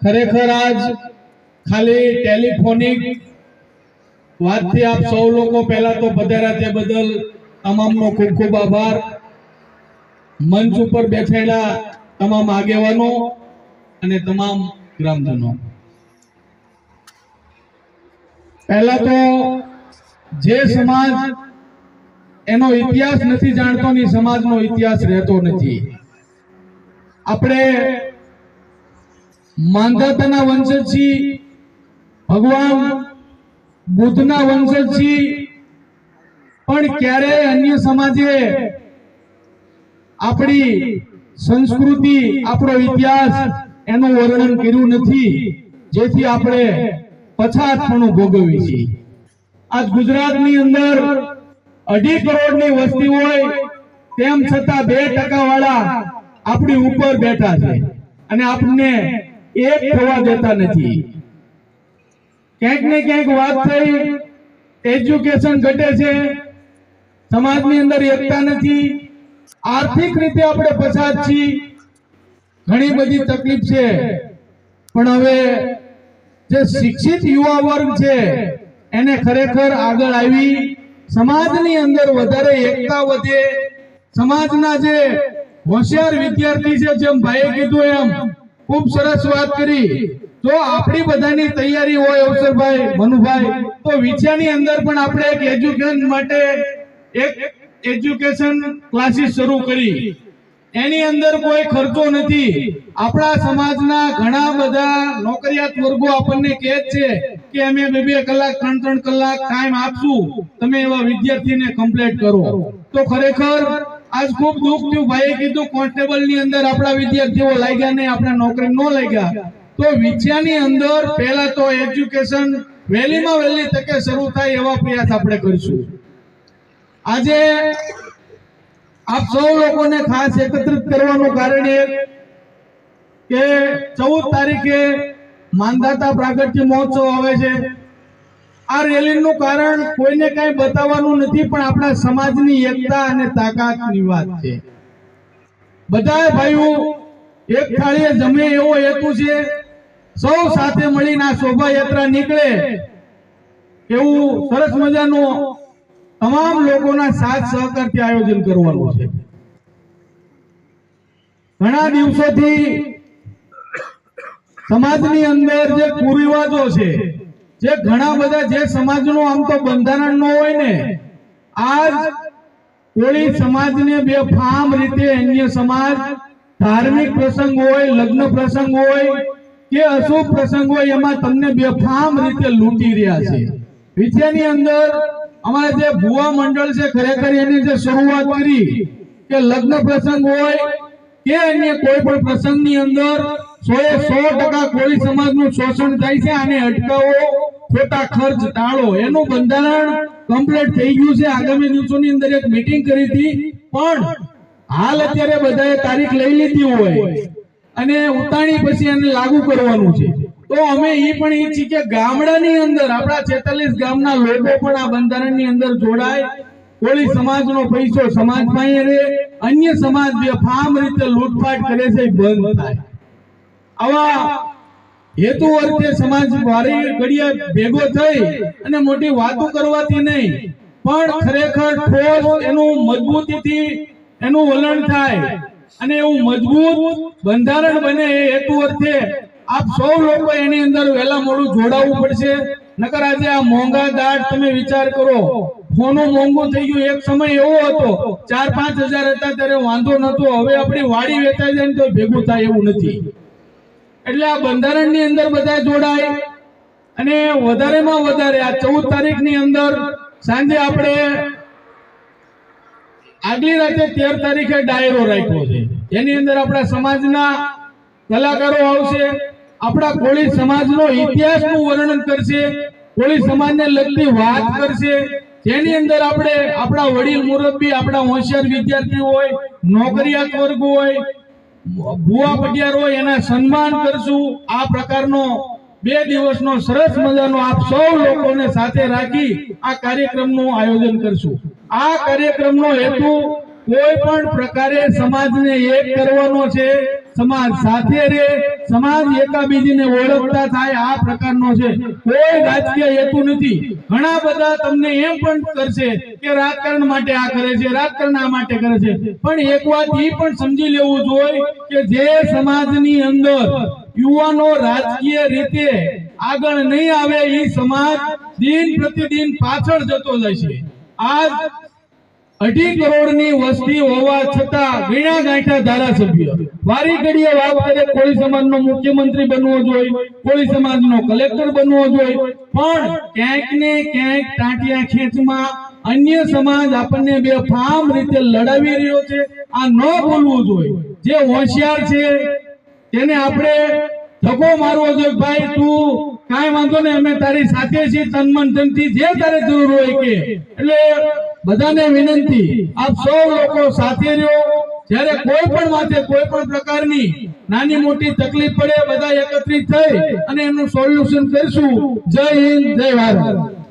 ખરેખર આજ ખાલી ટેલિફોનિક વાતથી આપ સૌ લોકો પહેલા તો પધાર્યા તે બદલ તમામનો ખૂબ ખૂબ આભાર. મંચ ઉપર બેઠેલા તમામ આગેવાનો અને તમામ ગ્રામજનો. પહેલા તો જે સમાજ એનો ઇતિહાસ નથી જાણતો ની સમાજનો ઇતિહાસ રહેતો નથી. આપણે માંધાતાના વંશજ ભગવાન બુદ્ધના વંશજ પણ ક્યારેય અન્ય સમાજે આપણી સંસ્કૃતિ, આપણો ઇતિહાસ એનું વર્ણન કર્યું નથી. જેથી આપણે પછાતપણું ભોગવીએ છીએ. આજ ગુજરાતની અંદર અઢી કરોડની વસ્તી હોય, તેમ છતાં બે ટકા વાળા આપણી ઉપર બેઠા છે અને આપણને એક થવા દેતા નથી. ક્યાંક ને ક્યાંક વાત થઈ એજ્યુકેશન ઘટે છે, સમાજની અંદર એકતા નથી, આર્થિક રીતે આપણે પછાત છીએ, ઘણી બધી તકલીફ છે. પણ હવે જે શિક્ષિત યુવા વર્ગ છે, એને ખરેખર આગળ આવી, સમાજની અંદર વધારે એકતા વધે, સમાજના જે હોશિયાર વિદ્યાર્થી છે જેમ ભાઈએ કીધું એમ, ખૂબ સરસ વાત કરી. તો આપણી બધાની તૈયારી હોય અવસરભાઈ, મનુભાઈ, તો વિછ્યાની અંદર પણ આપણે એક એજ્યુકેશન માટે એક એજ્યુકેશન ક્લાસીસ શરૂ કરી. એની અંદર કોઈ ખર્ચો નથી. આપણા સમાજના ઘણા બધા નોકરિયાત વર્ગો આપણને કહે છે કે અમે બે બે કલાક, ત્રણ ત્રણ કલાક ટાઈમ આપશું. તમે એવા વિદ્યાર્થીને કમ્પ્લીટ કરો. તો ખરેખર આજ ખૂબ દુઃખ થયું. ભાઈએ કીધું કોન્સ્ટેબલની અંદર આપણા વિદ્યાર્થીઓ લાગ્યા નહીં, આપણા નોકરી ન લાગ્યા. તો વિદ્યાની અંદર પહેલા તો એજ્યુકેશન વહેલીમાં વહેલી તકે શરૂ થાય એવા પ્રયાસ આપણે કરીશું. આજે આપ સૌ લોકોને ખાસ એકત્રિત કરવાનું કારણ એ કે ચૌદ તારીખે માંધાતા પ્રાગટ્ય મહોત્સવ આવે છે. આ રેલીનું કારણ કોઈને કઈ બતાવવાનું નથી, પણ આપણા સમાજની એકતા અને તાકાતની વાત છે. બધા ભાઈઓ, એક થાળીએ જમે એવો હેતુ છે, સૌ સાથે મળીને આ શોભાયાત્રા નીકળે એવું સરસ મજાનું તમામ લોકોના સાથ સહકારથી આયોજન કરવાનું છે. ઘણા દિવસોથી સમાજની અંદર જે કુરિવાજો છે જે ઘણા બધા જે સમાજનું આમ તો બંધારણ નો હોય ને, આજ કોળી સમાજને બે ફામ રીતે અન્ય સમાજ, ધાર્મિક પ્રસંગ હોય, લગ્ન પ્રસંગ હોય કે અશુભ પ્રસંગ હોય, એમાં તમને બે ફામ રીતે લૂંટી રહ્યા છે. વિદ્યાની અંદર અમારે જે ભુવા મંડળ છે, ખરેખર એની જે શરૂઆત કરી કે લગ્ન પ્રસંગ હોય કે અન્ય કોઈ પણ પ્રસંગની અંદર સો એ સો ટકા કોળી સમાજનું શોષણ થાય છે આને અટકાવો, ખોટા ખર્ચ ટાળો. એનું બંધારણ કમ્પ્લીટ થઈ ગયું છે. આગામી દિવસોની અંદર એક મીટિંગ કરી હતી. પણ હાલ અત્યારે બધાએ તારીખ લઈ લીધી હોય અને ઉતાણી પછી એને લાગુ કરવાનું છે. તો અમે એ પણ ઈચ્છી કે ગામડાની અંદર, આપણા છેતાલીસ ગામના લોકો પણ આ બંધારણની અંદર જોડાય. કોળી સમાજનો પૈસો સમાજ પાસે રહે. અન્ય સમાજ બે ફામ રીતે લૂંટફાટ કરે છે, એ બંધ થાય. આવા હેતુ અર્થે સમાજ વારી ઘડિયા ભેગો થઈ અને મોટી વાતો કરવાથી નહીં, પણ ખરેખર ઠોસ એનું મજબૂતીથી એનું વલણ થાય અને એવું મજબૂત બંધારણ બને એ હેતુ અર્થે આપ સૌ લોકો એની અંદર વહેલા મોડું જોડાવવું પડશે. નકર આજે આ મોંઘા દાટ તમે વિચાર કરો, ફોનું મોંઘું થઈ ગયું. એક સમય એવો હતો, ચાર પાંચ હજાર હતા ત્યારે વાંધો નતો હવે આપણી વાડી વેચાઈ જાય ને તો ભેગું થાય એવું નથી. એટલે આ બંધારણની અંદર બધા જોડાય અને વધારેમાં વધારે આ ચૌદ તારીખની અંદર સાંજે આપણે આગલી રાતે તેર તારીખે ડાયરો રાખ્યો છે. એની અંદર આપણા સમાજના કલાકારો આવશે, આપણા કોળી સમાજનો ઇતિહાસનું વર્ણન કરશે, કોળી સમાજને લગતી વાત કરશે, જેની અંદર આપણે આપણા વડીલ મુરબ્બી, આપણા હોશિયાર વિદ્યાર્થીઓ હોય, નોકરિયાત વર્ગ હોય ભુવા પટિયાર હોય એના સન્માન કરશું. આ પ્રકારનો બે દિવસનો સરસ મજાનો આપ સૌ લોકોને સાથે રાખી આ કાર્યક્રમનું આયોજન કરશું. આ કાર્યક્રમનો હેતુ કોઈ પણ પ્રકારે સમાજને એક કરવાનો છે. સમાજ સાથે રહે, સમાજ એકાબીજીને ઓળખતા થાય, આ પ્રકારનો છે. કોઈ રાજકીય હેતુ નથી. ઘણા બધા તમને એમ પણ કરશે કે રાજકારણ માટે આ કરે છે, રાજકારણ આ માટે કરે છે. પણ એક વાત એ પણ સમજી લેવું જોઈએ કે જે સમાજની અંદર યુવાનો રાજકીય રીતે આગળ નહીં આવે એ સમાજ દિન પ્રતિદિન પાછળ જતો જશે આજ અઢી કરોડની વસ્તી હોવા છતાં વીણા ગાંઠા ધારાસભ્ય. વારી ઘડીએ વાત કરે, કોળી સમાજનો મુખ્યમંત્રી બનવો જોઈએ, કોળી સમાજનો કલેક્ટર બનવો જોઈએ. પણ ક્યાંક ને ક્યાંક ટાંટિયા ખેંચમાં અન્ય સમાજ આપણને બે ફામ રીતે લડાવી રહ્યો છે. આ ન બોલવું જોઈએ. જે હોશિયાર છે, તેને આપણે ધક્કો મારવો જોઈએ. ભાઈ, તું કાંઈ વાંધો નહીં, અમે તારી સાથે છીએ તન મન ધનથી જે તારે જરૂર હોય કે. એટલે બધાને વિનંતી, આપ સૌ લોકો સાથે રહ્યો. જ્યારે કોઈ પણ માથે કોઈ પણ પ્રકારની નાની મોટી તકલીફ પડે, બધા એકત્રિત થઈ અને એનું સોલ્યુશન કરશું. જય હિન્દ, જય ભારત.